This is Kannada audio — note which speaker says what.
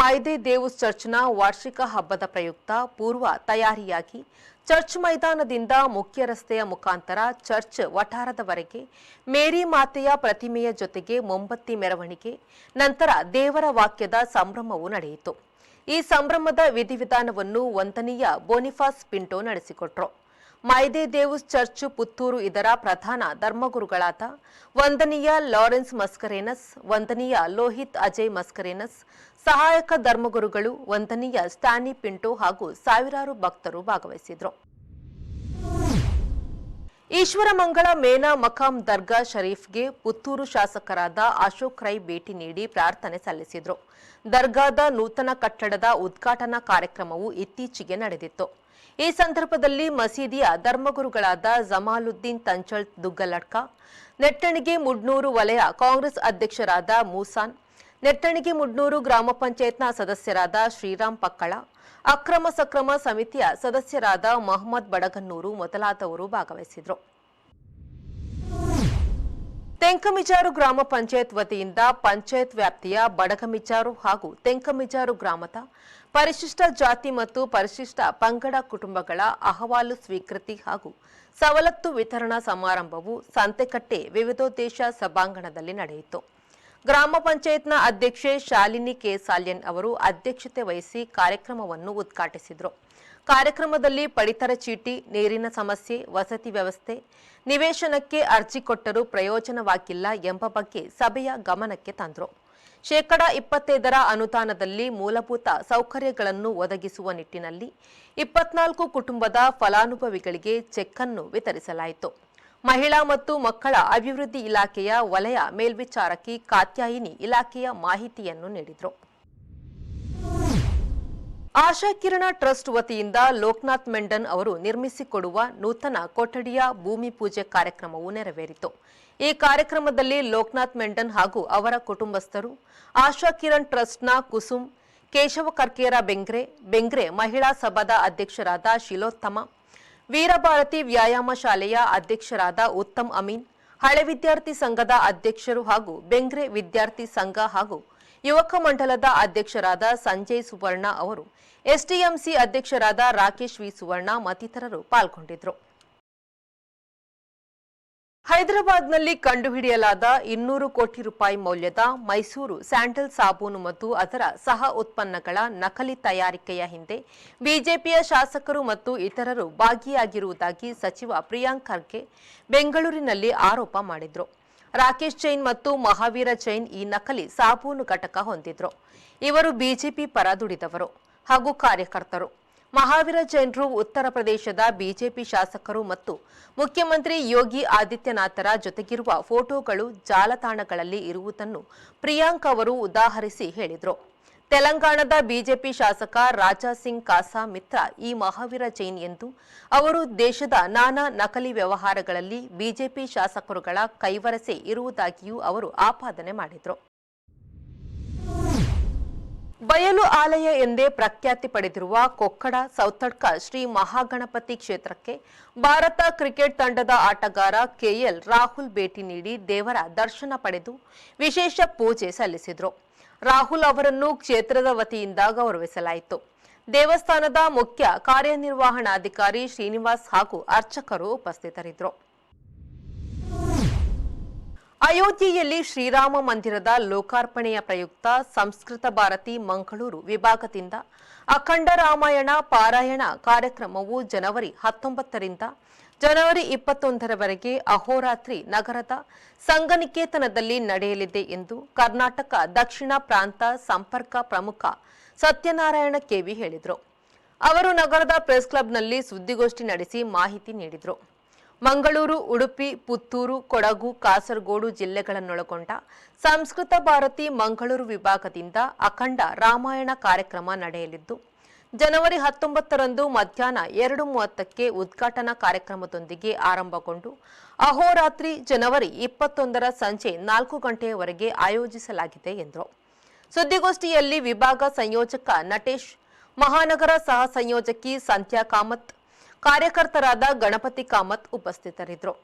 Speaker 1: ಮಾಯ್ದೆ ದೇವುಸ್ ಚರ್ಚ್ನ ವಾರ್ಷಿಕ ಹಬ್ಬದ ಪ್ರಯುಕ್ತ ಪೂರ್ವ ತಯಾರಿಯಾಗಿ ಚರ್ಚ್ ಮೈದಾನದಿಂದ ಮುಖ್ಯ ರಸ್ತೆಯ ಮುಖಾಂತರ ಚರ್ಚ್ ವಠಾರದವರೆಗೆ ಮೇರಿ ಮಾತೆಯ ಪ್ರತಿಮೆಯ ಜೊತೆಗೆ ಮೊಂಬತ್ತಿ ಮೆರವಣಿಗೆ, ನಂತರ ದೇವರ ವಾಕ್ಯದ ಸಂಭ್ರಮವು ನಡೆಯಿತು. ಈ ಸಂಭ್ರಮದ ವಿಧಿವಿಧಾನವನ್ನು ಒಂದನೆಯ ಬೋನಿಫಾಸ್ ಪಿಂಟೋ ನಡೆಸಿಕೊಟ್ರು. ಮೈದೆ ದೇವುಸ್ ಚರ್ಚ್ ಪುತ್ತೂರು ಇದರ ಪ್ರಧಾನ ಧರ್ಮಗುರುಗಳಾದ ವಂದನೀಯ ಲಾರೆನ್ಸ್ ಮಸ್ಕರೇನಸ್, ವಂದನೀಯ ಲೋಹಿತ್ ಅಜಯ್ ಮಸ್ಕರೇನಸ್, ಸಹಾಯಕ ಧರ್ಮಗುರುಗಳು, ವಂದನೀಯ ಸ್ಟಾನಿ ಪಿಂಟೋ ಹಾಗೂ ಸಾವಿರಾರು ಭಕ್ತರು ಭಾಗವಹಿಸಿದ್ರು. ಈಶ್ವರಮಂಗಳ ಮೇನಾ ಮಕಾಂ ದರ್ಗಾ ಶರೀಫ್ಗೆ ಪುತ್ತೂರು ಶಾಸಕರಾದ ಅಶೋಕ್ ರೈ ಭೇಟಿ ನೀಡಿ ಪ್ರಾರ್ಥನೆ ಸಲ್ಲಿಸಿದರು. ದರ್ಗಾದ ನೂತನ ಕಟ್ಟಡದ ಉದ್ಘಾಟನಾ ಕಾರ್ಯಕ್ರಮವು ಇತ್ತೀಚೆಗೆ ನಡೆದಿತ್ತು. ಈ ಸಂದರ್ಭದಲ್ಲಿ ಮಸೀದಿಯ ಧರ್ಮಗುರುಗಳಾದ ಜಮಾಲುದ್ದೀನ್ ತಂಚಳ್ ದುಗ್ಗಲಡ್ಕ, ನೆಟ್ಟಣಿಗೆ ಮುಡ್ನೂರು ವಲಯ ಕಾಂಗ್ರೆಸ್ ಅಧ್ಯಕ್ಷರಾದ ಮೂಸಾನ್ ನೆಟ್ಟಣಿಗೆ ಮುಡ್ನೂರು ಗ್ರಾಮ ಪಂಚಾಯತ್ನ ಸದಸ್ಯರಾದ ಶ್ರೀರಾಮ್ ಪಕ್ಕಳ, ಅಕ್ರಮ ಸಕ್ರಮ ಸಮಿತಿಯ ಸದಸ್ಯರಾದ ಮೊಹಮ್ಮದ್ ಬಡಗನ್ನೂರು ಮೊದಲಾದವರು ಭಾಗವಹಿಸಿದರು. ತೆಂಕಮಿಜಾರು ಗ್ರಾಮ ಪಂಚಾಯತ್ ವತಿಯಿಂದ ಪಂಚಾಯತ್ ವ್ಯಾಪ್ತಿಯ ಬಡಗಮಿಜಾರು ಹಾಗೂ ತೆಂಕಮಿಜಾರು ಗ್ರಾಮದ ಪರಿಶಿಷ್ಟ ಜಾತಿ ಮತ್ತು ಪರಿಶಿಷ್ಟ ಪಂಗಡ ಕುಟುಂಬಗಳ ಅಹವಾಲು ಸ್ವೀಕೃತಿ ಹಾಗೂ ಸವಲತ್ತು ವಿತರಣಾ ಸಮಾರಂಭವು ಸಂತೆಕಟ್ಟೆ ವಿವಿಧೋದ್ದೇಶ ಸಭಾಂಗಣದಲ್ಲಿ ನಡೆಯಿತು. ಗ್ರಾಮ ಪಂಚಾಯತ್ನ ಅಧ್ಯಕ್ಷೆ ಶಾಲಿನಿ ಕೆ. ಸಾಲ್ಯನ್ ಅವರು ಅಧ್ಯಕ್ಷತೆ ವಹಿಸಿ ಕಾರ್ಯಕ್ರಮವನ್ನು ಉದ್ಘಾಟಿಸಿದರು. ಕಾರ್ಯಕ್ರಮದಲ್ಲಿ ಪಡಿತರ ಚೀಟಿ, ನೀರಿನ ಸಮಸ್ಯೆ, ವಸತಿ ವ್ಯವಸ್ಥೆ, ನಿವೇಶನಕ್ಕೆ ಅರ್ಜಿ ಕೊಟ್ಟರೂ ಪ್ರಯೋಜನವಾಗಿಲ್ಲ ಎಂಬ ಬಗ್ಗೆ ಸಭೆಯ ಗಮನಕ್ಕೆ ತಂದರು. ಶೇಕಡ ಇಪ್ಪತ್ತೈದರ ಅನುದಾನದಲ್ಲಿ ಮೂಲಭೂತ ಸೌಕರ್ಯಗಳನ್ನು ಒದಗಿಸುವ ನಿಟ್ಟಿನಲ್ಲಿ ಇಪ್ಪತ್ನಾಲ್ಕು ಕುಟುಂಬದ ಫಲಾನುಭವಿಗಳಿಗೆ ಚೆಕ್ ಅನ್ನು ವಿತರಿಸಲಾಯಿತು. ಮಹಿಳಾ ಮತ್ತು ಮಕ್ಕಳ ಅಭಿವೃದ್ಧಿ ಇಲಾಖೆಯ ವಲಯ ಮೇಲ್ವಿಚಾರಕಿ ಕಾತ್ಯಾಯಿನಿ ಇಲಾಖೆಯ ಮಾಹಿತಿಯನ್ನು ನೀಡಿದರು. ಆಶಾ ಕಿರಣ ಟ್ರಸ್ಟ್ ವತಿಯಿಂದ ಲೋಕನಾಥ್ ಮೆಂಡನ್ ಅವರು ನಿರ್ಮಿಸಿಕೊಡುವ ನೂತನ ಕೊಠಡಿಯ ಭೂಮಿ ಪೂಜೆ ಕಾರ್ಯಕ್ರಮವು ನೆರವೇರಿತು. ಈ ಕಾರ್ಯಕ್ರಮದಲ್ಲಿ ಲೋಕನಾಥ್ ಮೆಂಡನ್ ಹಾಗೂ ಅವರ ಕುಟುಂಬಸ್ಥರು, ಆಶಾ ಕಿರಣ್ ಟ್ರಸ್ಟ್ನ ಕುಸುಮ್, ಕೇಶವ ಕರ್ಕೇರ ಬೆಂಗ್ರೆ ಬೆಂಗ್ರೆ ಮಹಿಳಾ ಸಭಾದ ಅಧ್ಯಕ್ಷರಾದ ಶಿಲೋತ್ತಮ ವೀರಭಾರತಿ ವ್ಯಾಯಾಮ ಶಾಲೆಯ ಅಧ್ಯಕ್ಷರಾದ ಉತ್ತಮ್ ಅಮೀನ್, ಹಳೆ ವಿದ್ಯಾರ್ಥಿ ಸಂಘದ ಅಧ್ಯಕ್ಷರು ಹಾಗೂ ಬೆಂಗ್ರೆ ವಿದ್ಯಾರ್ಥಿ ಸಂಘ ಹಾಗೂ ಯುವಕ ಮಂಡಲದ ಅಧ್ಯಕ್ಷರಾದ ಸಂಜಯ್ ಸುವರ್ಣ ಅವರು ಎಸ್ಟಿಎಂಸಿ ಅಧ್ಯಕ್ಷರಾದ ರಾಕೇಶ್ ವಿ ಸುವರ್ಣ ಮತ್ತಿತರರು ಪಾಲ್ಗೊಂಡಿದ್ದರು. ಹೈದರಾಬಾದ್ನಲ್ಲಿ ಕಂಡುಹಿಡಿಯಲಾದ ಇನ್ನೂರು ಕೋಟಿ ರೂಪಾಯಿ ಮೌಲ್ಯದ ಮೈಸೂರು ಸ್ಯಾಂಡಲ್ ಸಾಬೂನು ಮತ್ತು ಅದರ ಸಹ ಉತ್ಪನ್ನಗಳ ನಕಲಿ ತಯಾರಿಕೆಯ ಹಿಂದೆ ಬಿಜೆಪಿಯ ಶಾಸಕರು ಮತ್ತು ಇತರರು ಭಾಗಿಯಾಗಿರುವುದಾಗಿ ಸಚಿವ ಪ್ರಿಯಾಂಕ್ ಖರ್ಗೆ ಬೆಂಗಳೂರಿನಲ್ಲಿ ಆರೋಪ ಮಾಡಿದ್ರು. ರಾಕೇಶ್ ಜೈನ್ ಮತ್ತು ಮಹಾವೀರ ಜೈನ್ ಈ ನಕಲಿ ಸಾಬೂನು ಘಟಕ ಹೊಂದಿದ್ರು. ಇವರು ಬಿಜೆಪಿ ಪರ ದುಡಿದವರು ಹಾಗೂ ಕಾರ್ಯಕರ್ತರು. ಮಹಾವೀರ ಜೈನ್ರು ಉತ್ತರ ಪ್ರದೇಶದ ಬಿಜೆಪಿ ಶಾಸಕರು ಮತ್ತು ಮುಖ್ಯಮಂತ್ರಿ ಯೋಗಿ ಆದಿತ್ಯನಾಥರ ಜೊತೆಗಿರುವ ಫೋಟೋಗಳು ಜಾಲತಾಣಗಳಲ್ಲಿ ಇರುವುದನ್ನು ಪ್ರಿಯಾಂಕ್ ಅವರು ಉದಾಹರಿಸಿ ಹೇಳಿದರು. ತೆಲಂಗಾಣದ ಬಿಜೆಪಿ ಶಾಸಕ ರಾಜಾ ಸಿಂಗ್ ಕಾಸಾ ಮಿತ್ರ ಈ ಮಹಾವೀರ ಜೈನ್ ಎಂದು ಅವರು ದೇಶದ ನಾನಾ ನಕಲಿ ವ್ಯವಹಾರಗಳಲ್ಲಿ ಬಿಜೆಪಿ ಶಾಸಕರುಗಳ ಕೈವರಸೆ ಇರುವುದಾಗಿಯೂ ಅವರು ಆಪಾದನೆ ಮಾಡಿದರು. ಬಯಲು ಆಲಯ ಎಂದೇ ಪ್ರಖ್ಯಾತಿ ಪಡೆದಿರುವ ಕೊಕ್ಕಡ, ಸೌತಡ್ಕ ಶ್ರೀ ಮಹಾಗಣಪತಿ ಕ್ಷೇತ್ರಕ್ಕೆ ಭಾರತ ಕ್ರಿಕೆಟ್ ತಂಡದ ಆಟಗಾರ ಕೆಎಲ್ ರಾಹುಲ್ ಭೇಟಿ ನೀಡಿ ದೇವರ ದರ್ಶನ ಪಡೆದು ವಿಶೇಷ ಪೂಜೆ ಸಲ್ಲಿಸಿದರು. ರಾಹುಲ್ ಅವರನ್ನು ಕ್ಷೇತ್ರದ ವತಿಯಿಂದ ಗೌರವಿಸಲಾಯಿತು. ದೇವಸ್ಥಾನದ ಮುಖ್ಯ ಕಾರ್ಯನಿರ್ವಹಣಾಧಿಕಾರಿ ಶ್ರೀನಿವಾಸ್ ಹಾಗೂ ಅರ್ಚಕರು ಉಪಸ್ಥಿತರಿದ್ದರು ಅಯೋಧ್ಯೆಯಲ್ಲಿ ಶ್ರೀರಾಮ ಮಂದಿರದ ಲೋಕಾರ್ಪಣೆಯ ಪ್ರಯುಕ್ತ ಸಂಸ್ಕೃತ ಭಾರತಿ ಮಂಗಳೂರು ವಿಭಾಗದಿಂದ ಅಖಂಡ ರಾಮಾಯಣ ಪಾರಾಯಣ ಕಾರ್ಯಕ್ರಮವು ಜನವರಿ ಹತ್ತೊಂಬತ್ತರಿಂದ ಜನವರಿ ಇಪ್ಪತ್ತೊಂದರವರೆಗೆ ಅಹೋರಾತ್ರಿ ನಗರದ ಸಂಘನಿಕೇತನದಲ್ಲಿ ನಡೆಯಲಿದೆ ಎಂದು ಕರ್ನಾಟಕ ದಕ್ಷಿಣ ಪ್ರಾಂತ ಸಂಪರ್ಕ ಪ್ರಮುಖ ಸತ್ಯನಾರಾಯಣ ಕೆವಿ ಹೇಳಿದರು. ಅವರು ನಗರದ ಪ್ರೆಸ್ ಕ್ಲಬ್ನಲ್ಲಿ ಸುದ್ದಿಗೋಷ್ಠಿ ನಡೆಸಿ ಮಾಹಿತಿ ನೀಡಿದರು. ಮಂಗಳೂರು, ಉಡುಪಿ, ಪುತ್ತೂರು, ಕೊಡಗು, ಕಾಸರಗೋಡು ಜಿಲ್ಲೆಗಳನ್ನೊಳಗೊಂಡ ಸಂಸ್ಕೃತ ಭಾರತಿ ಮಂಗಳೂರು ವಿಭಾಗದಿಂದ ಅಖಂಡ ರಾಮಾಯಣ ಕಾರ್ಯಕ್ರಮ ನಡೆಯಲಿದ್ದು, ಜನವರಿ ಹತ್ತೊಂಬತ್ತರಂದು ಮಧ್ಯಾಹ್ನ ಎರಡು ಮೂವತ್ತಕ್ಕೆ ಉದ್ಘಾಟನಾ ಕಾರ್ಯಕ್ರಮದೊಂದಿಗೆ ಆರಂಭಗೊಂಡು, ಅಹೋರಾತ್ರಿ ಜನವರಿ ಇಪ್ಪತ್ತೊಂದರ ಸಂಜೆ ನಾಲ್ಕು ಗಂಟೆಯವರೆಗೆ ಆಯೋಜಿಸಲಾಗಿದೆ ಎಂದರು. ಸುದ್ದಿಗೋಷ್ಠಿಯಲ್ಲಿ ವಿಭಾಗ ಸಂಯೋಜಕ ನಟೇಶ್, ಮಹಾನಗರ ಸಹ ಸಂಯೋಜಕಿ ಸಂಧ್ಯಾ ಕಾಮತ್ ಕಾರ್ಯಕರ್ತರಾದ ಗಣಪತಿ ಕಾಮತ್ ಉಪಸ್ಥಿತರಿದ್ದರು.